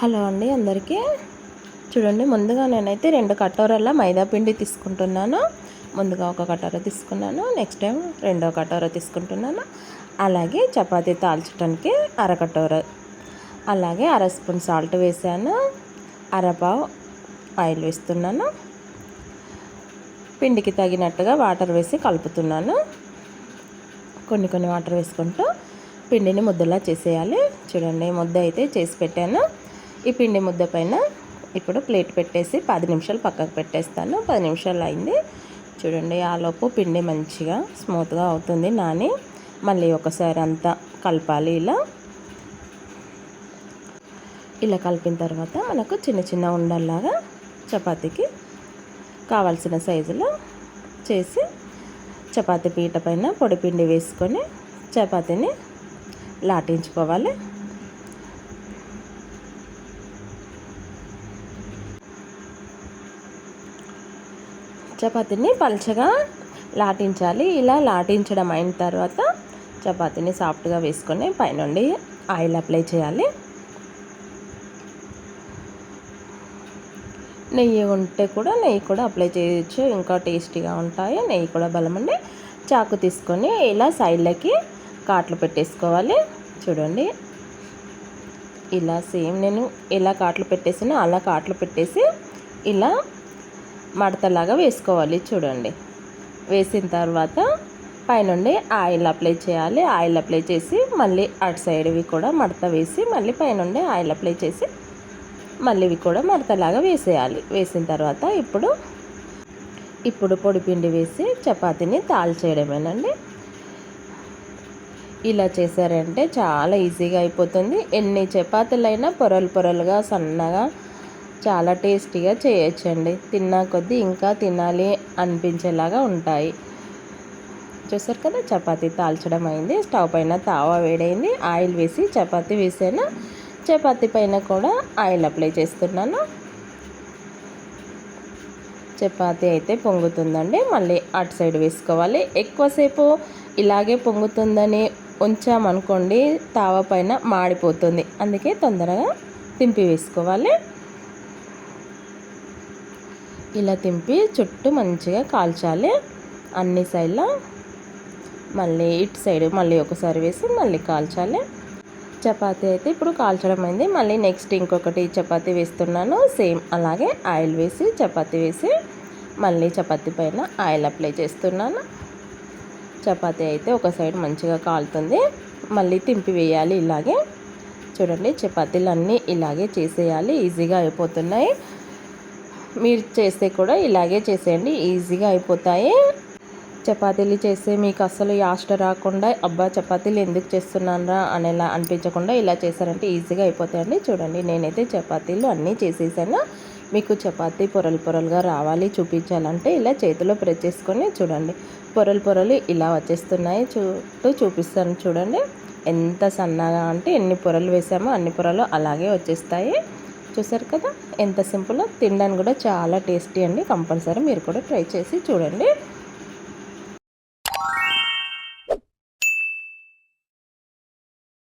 Hello అండి అందరికీ. చూడండి ముందుగా నేనైతే రెండు కటోరాల మైదా పిండి తీసుకుంటున్నాను. ముందుగా ఒక కటోర తీసుకున్నాను నెక్స్ట్ టైం రెండో కటోర తీసుకుంటున్నాను. అలాగే చపాతీ తాల్చడానికి అర కటోర అలాగే అర స్పూన్ సాల్ట్ వేసాను అరపావు ఆయిల్ వేస్తున్నాను. పిండికి తగినట్టుగా వాటర్ వేసి కలుపుతున్నాను. కొన్ని కొన్ని వాటర్ వేసుకుంటూ పిండిని ముద్దలా చేసేయాలి. చూడండి ముద్ద అయితే చేసి పెట్టాను. ఈ పిండి ముద్ద పైన ఇప్పుడు ప్లేట్ పెట్టేసి పది నిమిషాలు పక్కకు పెట్టేస్తాను. పది నిమిషాలు అయింది. చూడండి ఆలోపు పిండి మంచిగా స్మూత్గా అవుతుంది నాని. మళ్ళీ ఒకసారి అంతా కలపాలి ఇలా. ఇలా కలిపిన తర్వాత మనకు చిన్న చిన్న ఉండల్లాగా చపాతీకి కావాల్సిన సైజులో చేసి చపాతీ పీట పైన పొడి పిండి వేసుకొని చపాతీని లాటించుకోవాలి. చపాతీని పలచగా లాటించాలి. ఇలా లాటించడం అయిన తర్వాత చపాతీని సాఫ్ట్గా వేసుకొని పైనుండి ఆయిల్ అప్లై చేయాలి. నెయ్యి ఉంటే కూడా నెయ్యి కూడా అప్లై చేయొచ్చు. ఇంకా టేస్టీగా ఉంటాయి. నెయ్యి కూడా బలమండి చాకు తీసుకొని ఇలా సైడ్లకి కాట్లు పెట్టేసుకోవాలి. చూడండి. ఇలా సేమ్ నేను ఎలా కాట్లు పెట్టేసినా. అలా కాట్లు పెట్టేసి ఇలా మడతలాగా వేసుకోవాలి చూడండి. వేసిన తర్వాత పైనుండి ఆయిల్ అప్లై చేయాలి. ఆయిల్ అప్లై చేసి మళ్ళీ అటు సైడ్వి కూడా మడత వేసి మళ్ళీ పైనుండి ఆయిల్ అప్లై చేసి మళ్ళీ ఇవి కూడా మడతలాగా వేసేయాలి. వేసిన తర్వాత ఇప్పుడు ఇప్పుడు పొడిపిండి వేసి చపాతీని తాల్చేయడమేనండి. ఇలా చేశారంటే చాలా ఈజీగా అయిపోతుంది. ఎన్ని చపాతీలైనా పొరలు పొరలుగా సన్నగా చాలా టేస్టీగా చేయొచ్చండి. తిన్నా కొద్దీ ఇంకా తినాలి అనిపించేలాగా ఉంటాయి. చూసారు కదా చపాతీ తాల్చడం అయింది. స్టవ్ పైన తావా వేడైంది. ఆయిల్ వేసి చపాతీ వేసాను. చపాతీ పైన కూడా ఆయిల్ అప్లై చేస్తున్నాను. చపాతి అయితే పొంగుతుందండి. మళ్ళీ అటు సైడ్ వేసుకోవాలి. ఎక్కువసేపు ఇలాగే పొంగుతుందని ఉంచామనుకోండి తావ పైన మాడిపోతుంది. అందుకే తొందరగా తింపి వేసుకోవాలి. ఇలా తింపి చుట్టూ మంచిగా కాల్చాలి. అన్ని సైడ్లో మళ్ళీ ఇటు సైడ్ మళ్ళీ ఒకసారి వేసి మళ్ళీ కాల్చాలి. చపాతీ అయితే ఇప్పుడు కాల్చడం అయింది మళ్ళీ నెక్స్ట్ ఇంకొకటి చపాతీ వేస్తున్నాను. సేమ్ అలాగే ఆయిల్ వేసి చపాతీ వేసి మళ్ళీ చపాతీ పైన ఆయిల్ అప్లై చేస్తున్నాను. చపాతీ అయితే ఒక సైడ్ మంచిగా కాలుతుంది. మళ్ళీ తింపి వేయాలి ఇలాగే. చూడండి చపాతీలు అన్నీ ఇలాగే చేసేయాలి. ఈజీగా అయిపోతున్నాయి. మీరు చేస్తే కూడా ఇలాగే చేసేయండి. ఈజీగా అయిపోతాయి. చపాతీలు చేస్తే మీకు అసలు యాస్ట్ రాకుండా అబ్బా చపాతీలు ఎందుకు చేస్తున్నారా అనేలా అనిపించకుండా ఇలా చేశారంటే ఈజీగా అయిపోతాయండి. చూడండి నేనైతే చపాతీలు అన్నీ చేసేసాను. మీకు చపాతీ పొరలు పొరలుగా రావాలి చూపించాలంటే ఇలా చేతిలో ప్రెస్ చేసుకొని చూడండి. పొరలు పొరలు ఇలా వచ్చేస్తున్నాయి చుట్టూ చూపిస్తాను చూడండి. ఎంత సన్నగా అంటే ఎన్ని పొరలు వేసామో అన్ని పొరలు అలాగే వచ్చేస్తాయి. చూసారు కదా? ఎంత సింపుల్. తినడానికి కూడా చాలా టేస్టీ అండి. కంపల్సరీ మీరు కూడా ట్రై చేసి చూడండి.